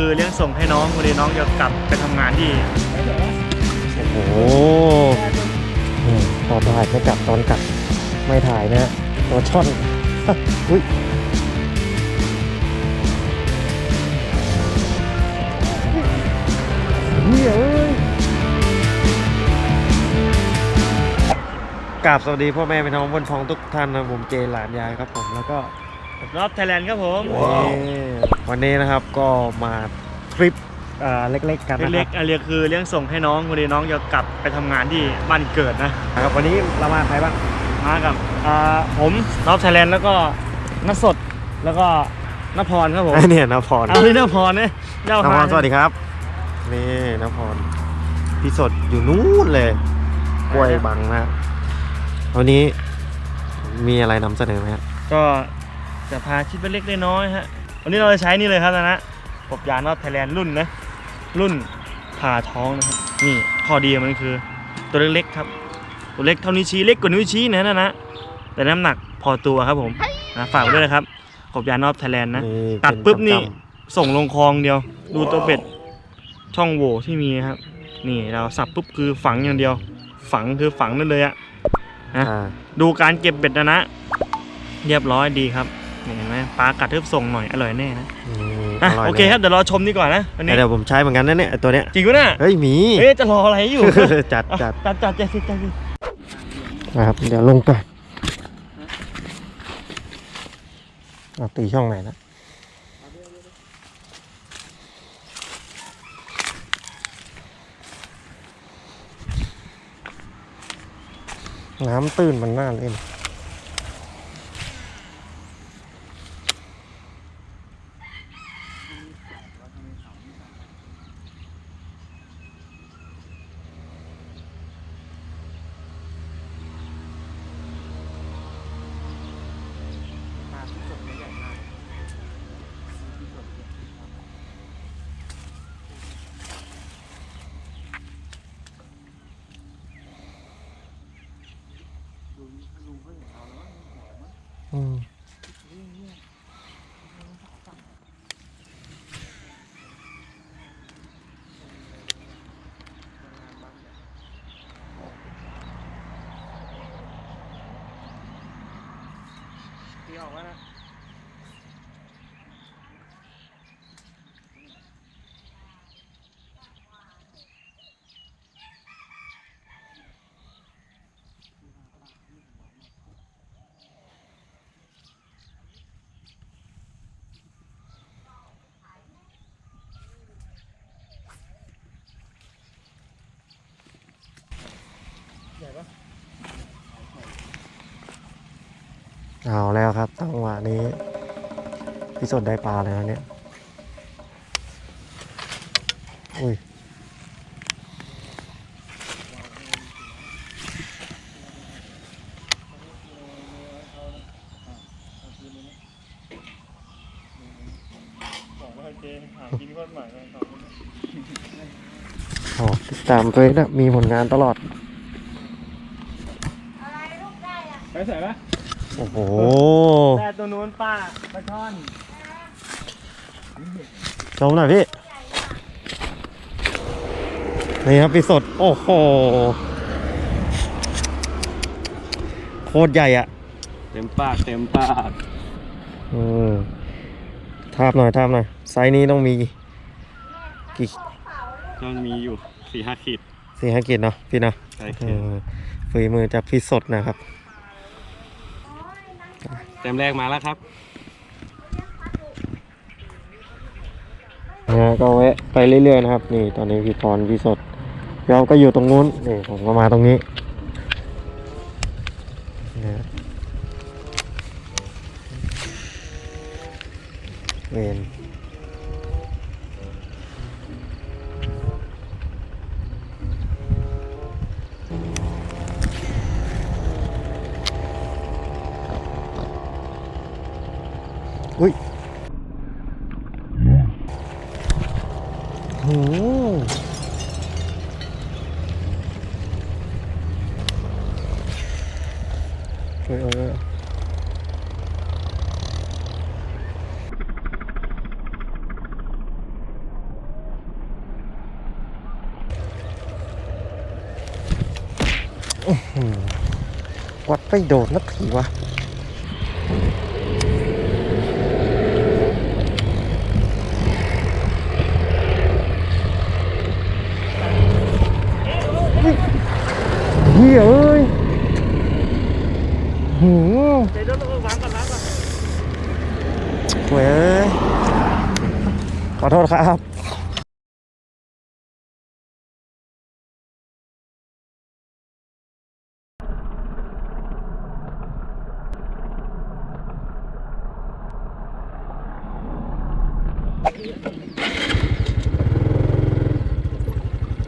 คือเลี้ยงส่งให้น้องวันนี้น้องจะกลับไปทำงานที่โอ้โหตอนถ่ายไม่กลับตอนกลับไม่ถ่ายนะฮะตัวช่อน อุ้ยเฮ้ยเอ้ยกราบสวัสดีพ่อแม่พี่น้องบนท้องทุกท่านนะผมเจหลานยายครับผมแล้วก็ รอบไทยแลนด์ครับผมนี่วันนี้นะครับก็มาทริปอ่าเล็กๆกันนะเล็กคๆอันเรียกคือเลี้ยงส่งให้น้องวันนี้น้องจะกลับไปทำงานที่บ้านเกิดนะรับครับวันนี้เรามาใครบ้างมากับอ่าผมรอบไทยแลนด์แล้วก็นักสดแล้วก็นพรครับผมเนี่ยนพรเอาที่นพรเนี่ยเจ้านพพรสวัสดีครับนี่นพรพี่สดอยู่นู้นเลยกล้วยบังนะฮะวันนี้มีอะไรนำเสนอไหมฮะก็ จะพาชิดเล็กๆน้อยๆฮะ วันนี้เราจะใช้นี่เลยครับนะนะกบยานรอบไทยแลนด์รุ่นนะ รุ่นผ่าท้องนะครับ นี่ข้อดีของมันคือ ตัวเล็กๆครับ ตัวเล็กเท่านิ้วชี้เล็กกว่านิ้วชี้นะนะนะ แต่น้ำหนักพอตัวครับผมนะฝากไว้ด้วยนะครับกบยานรอบไทยแลนด์นะนี่ตัดเป็ปุ๊บนี่กำส่งลงคลองเดียว ดูตัวเป็ดช่องโหว่ที่มีครับ นี่เราสับปุ๊บคือฝังอย่างเดียว ฝังคือฝังนั่นเลยอะๆนะอ่าดูการเก็บเบ็ดนะนะ เรียบร้อยดีครับ นี่เห็นไหมปลากัดทึบส่งหน่อยอร่อยแน่นะอืมอะร่ยโอเคครับเดี๋ยวรอชมดีกว่านะวันนี้เดี๋ยวผมใช้เหมือนกันนะเนี่ยไอ้ตัวเนี้ยจริงปะเนี่ยเฮ้ยมีเอ๊ะจะรออะไรอยู่จัดอะจัดจัดจัดจัดสิจัดสินะครับเดี๋ยวลงก่อนเอาตีช่องไหนนะน้ำตื้นมันน่าเล่น อื เอาแล้วครับจังหวะนี้พี่สดได้ปลาแล้วเนี่ย อุ้ยบอกว่าเจหากินคนใหม่เลยสองคนโอ้ติดตามเฟซนะมีผลงานตลอดไปใส่ปะ โอ้โห แต่ตัวนู้นป้าปลาช่อนชมหน่อยพี่ นี่ครับพี่สด โอ้โห โคตรใหญ่อะเต็มปากเต็มปากอืมทาบหน่อยทาบหน่อยไซส์นี้ต้องมีกี่ก็มีอยู่สี่ห้าขีดสี่ห้ากิโลเนาะพี่เนาะใช่เออฝีมือจากพี่สดนะครับเต็มแรกมาแล้วครับนะฮะก็แวะไปเรื่อยๆนะครับ นี่ตอนนี้พี่พรพี่สดพี่ออฟก็อยู่ตรงนู้นนี่ผมก็มาตรงนี้นะฮะเวน ôi ôi ôi. Quạt bay đồ nó khỉ quá. Yeah. หืมเดี๋ยวเดี๋ยวางก่อนวางก่อนเว้ยขอโทษครับ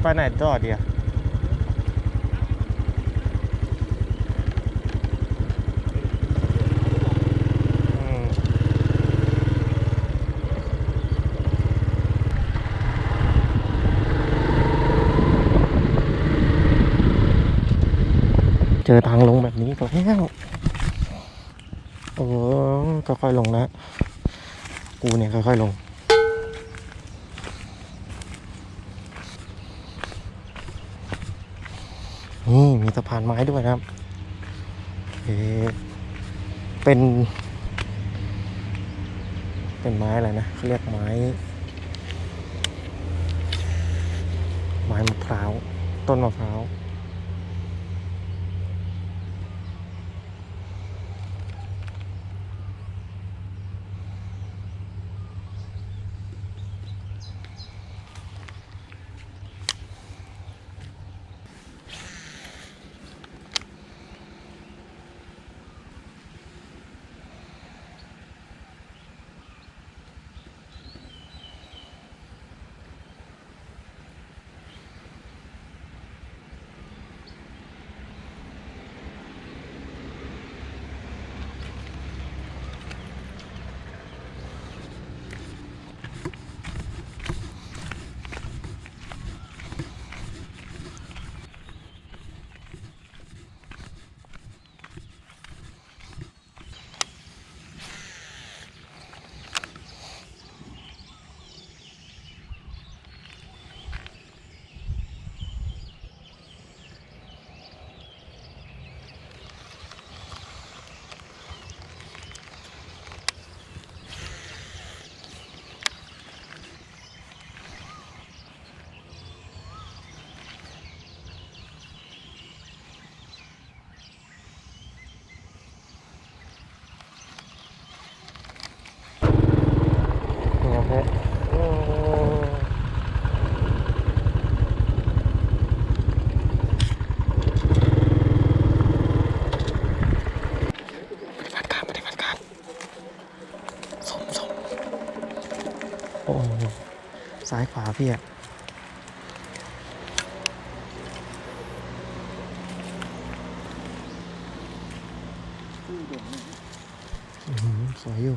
ไปไหนต่อเดียอื เจอทางลงแบบนี้ก็แล้วโอ้ค่อยๆลงนะกูเนี่ยค่อยๆลง นี่มีสะพานไม้ด้วยนะครับเอ๊ะเป็น เป็นไม้อะไรนะเขาเรียกไม้ ไม้มะพร้าว ต้นมะพร้าว โอ้ซ้ายขวาพี่อะสวยอยู่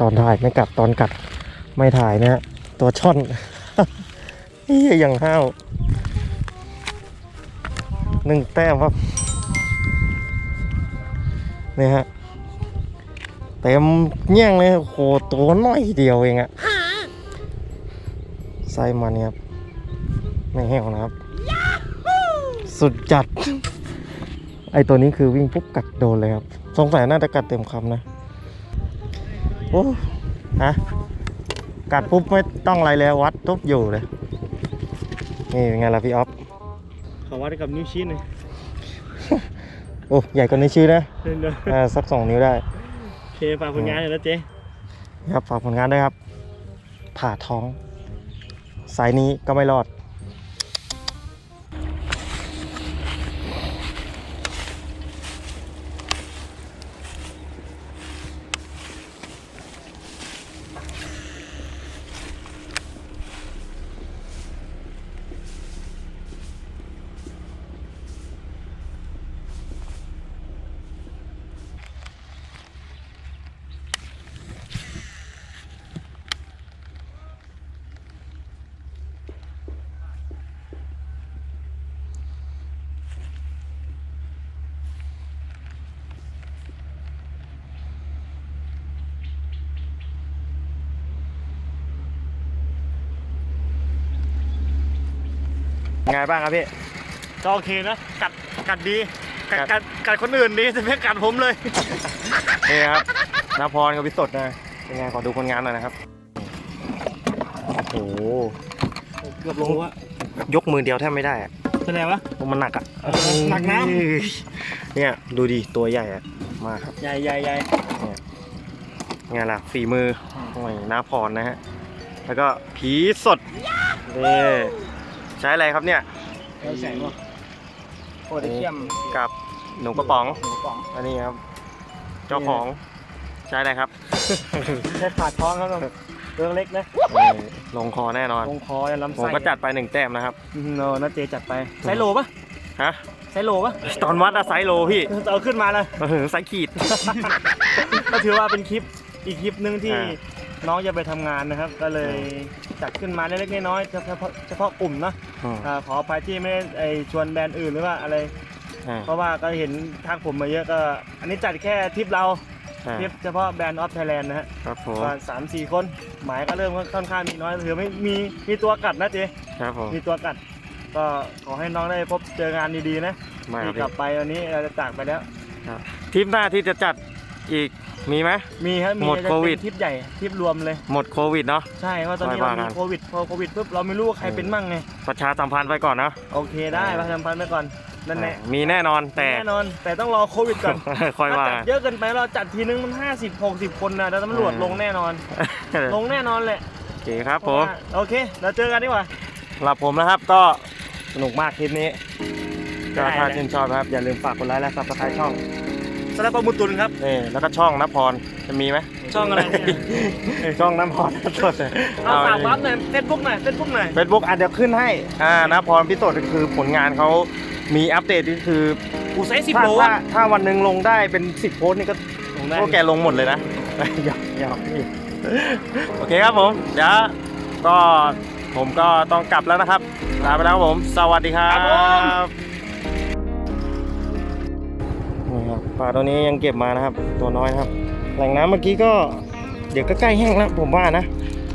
ตอนถ่ายไม่กัดตอนกัดไม่ถ่ายนะฮะตัวช่อนนี่อย่างห้าวหนึ่งแต้มครับนี่ฮะเต็มแย่งเลยโอ้โหตัวน้อยเดียวเองอะไส้มันครับไม่แห้วนะครับ สุดจัด ไอตัวนี้คือวิ่งปุ๊บกัดโดนเลยครับ สงสัยน่าจะกัดเต็มคำนะ อ้ฮะกัดปุ๊บไม่ต้องอะไรเลยวัดทุบอยู่เลย นี่เป็นไงล่ะพี่ออฟขอวัดกับนิ้วชี้หน่อยโอ้ใหญ่กว่านี้ชื่อนะเดินเดินอ่าสักสองนิ้วได้โอเคฝากผลงานหน่อยนะเจ๊ครับฝากผลงานด้วยครับ ผ่าท้อง สายนี้ก็ไม่รอด ไงบ้างครับพี่ก็โอเคนะกัดกัดดีกัดกัดกัดคนอื่นดีแต่ไม่กัดผมเลยนี่ครับนาพรกับพิสดนะเป็นไงขอดูผลงานหน่อยนะครับโอ้โหเกือบลงวะยกมือเดียวแทบไม่ได้อะแสดงวะเพราะมันหนักอะเออหนักน้เนี่ยดูดิตัวใหญ่อะมากครับใหญ่ใหญ่ใหญ่ไงล่ะฝีมือโอ้ยนาพรนะฮะแล้วก็ผีสดนี่ใช้อะไรครับเนี่ยแสงวะโคตรเขี้ยมกับหนูกระป๋อง หนูกระป๋องอันนี้ครับ เจ้าของใช้อะไรครับแค่ขาดท้องครับเรื่องเล็กนะนี่ลงคอแน่นอน ลงคอยันลำผมไส้ก็จัดไปหนึ่งแต้มนะครับ อืมโนนะเจจัดไปไซโลปะฮะ ไซโลปะตอนวัดอะไซส์โลพี่เอาขึ้นมาเลย เออไซส์ขีด ก็ถือว่าเป็นคลิปอีกคลิปหนึ่งที่อ่า น้องจะไปทำงานนะครับ ก็เลยจัดขึ้นมาเล็กๆน้อยๆเฉพาะเฉพาะกลุ่มนะอืมอ่าขออภัยที่ไม่ได้ไอชวนแบรนด์อื่นหรือว่าอะไร อ่าเพราะว่าก็เห็นทักผมมาเยอะก็ อันนี้จัดแค่ทริปเราอ่าทริปเฉพาะแบรนด์ออฟไทยแลนด์นะฮะครับผมก็สามสี่คน หมายก็เริ่มค่อนข้างมีน้อยถือไม่มีมีตัวกัดนะเจ ครับผมมีตัวกัด ก็ขอให้น้องได้พบเจองานดีๆนะมาคที่กรัลับบไปวันนี้เราจะจากไปแล้วทริปหน้าที่จะจัดอีก มีไหม มีครับมีหมดจะโคเป็นวิดทริปใหญ่ทริปรวมเลย หมดโควิดเนาะ ใช่เพราะตอนนี้ไม่เราว่ากัมีน โควิด พอโควิดปุ๊บเราไม่รู้ว่าใครเป็นมั่งไง ประชาสัมพันธ์ไปก่อนนะโอเคได้อ่าประชาสัมพันธ์ไปก่อน นั่นแหละมีแน่นอนแต่ แน่นอน แต่ต้องรอโควิดก่อนค่อยว่าถ้าจัดเยอะเกินไปเราจัดทีนึงมัน 50 60 คนนะแล้วตำรวจเออลงแน่นอน ลงแน่นอนแหละโอเคครับผมเพาะว่าโอเค เราเจอกันดีกว่า สำหรับผมนะครับก็สนุกมากคลิปนี้ ก็ได้ถ้าเลยชื่นชอบนะครับ อย่าลืมฝากกดไลค์และซับสไครต์ช่อง สลับปลาหมุตุนครับ นี่แล้วก็ช่องนพรจะมีไหม ช่องอะไรเนี่ยช่องน้ำพรสดเอาฝากวับหน่อยเฟซบุ๊กหน่อยเฟซบุ๊กหน่อยเฟซบุ๊กอาจจะเดี๋ยวขึ้นให้อ่านพรพิสดก็คือผลงานเขามีอัปเดตก็คือกูไซส์สิบถ้าโลถ้าอะถ้าวันหนึ่งลงได้เป็น10โพสต์นี่ก็ลงได้พวกแกลงหมดเลยนะหยอกหยอกพี่โอเคครับผมเดี๋ยวก็ผมก็ต้องกลับแล้วนะครับลาไปแล้วครับผม สวัสดีครับาตัวนี้ยังเก็บมานะครับ ตัวน้อยนะครับ แหล่งน้ำเมื่อกี้ก็เดี๋ยวก็ใกล้แห้งแล้วผมว่านะ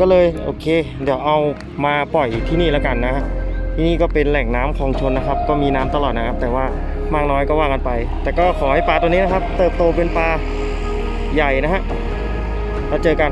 ก็เลยโอเค เดี๋ยวเอามาปล่อยที่นี่แล้วกันนะฮะที่นี่ก็เป็นแหล่งน้ำคลองชนนะครับ ก็มีน้ำตลอดนะครับ แต่ว่ามากน้อยก็ว่ากันไป แต่ก็ขอให้ปลาตัวนี้นะครับ เติบโตเป็นปลาใหญ่นะฮะแล้วเจอกัน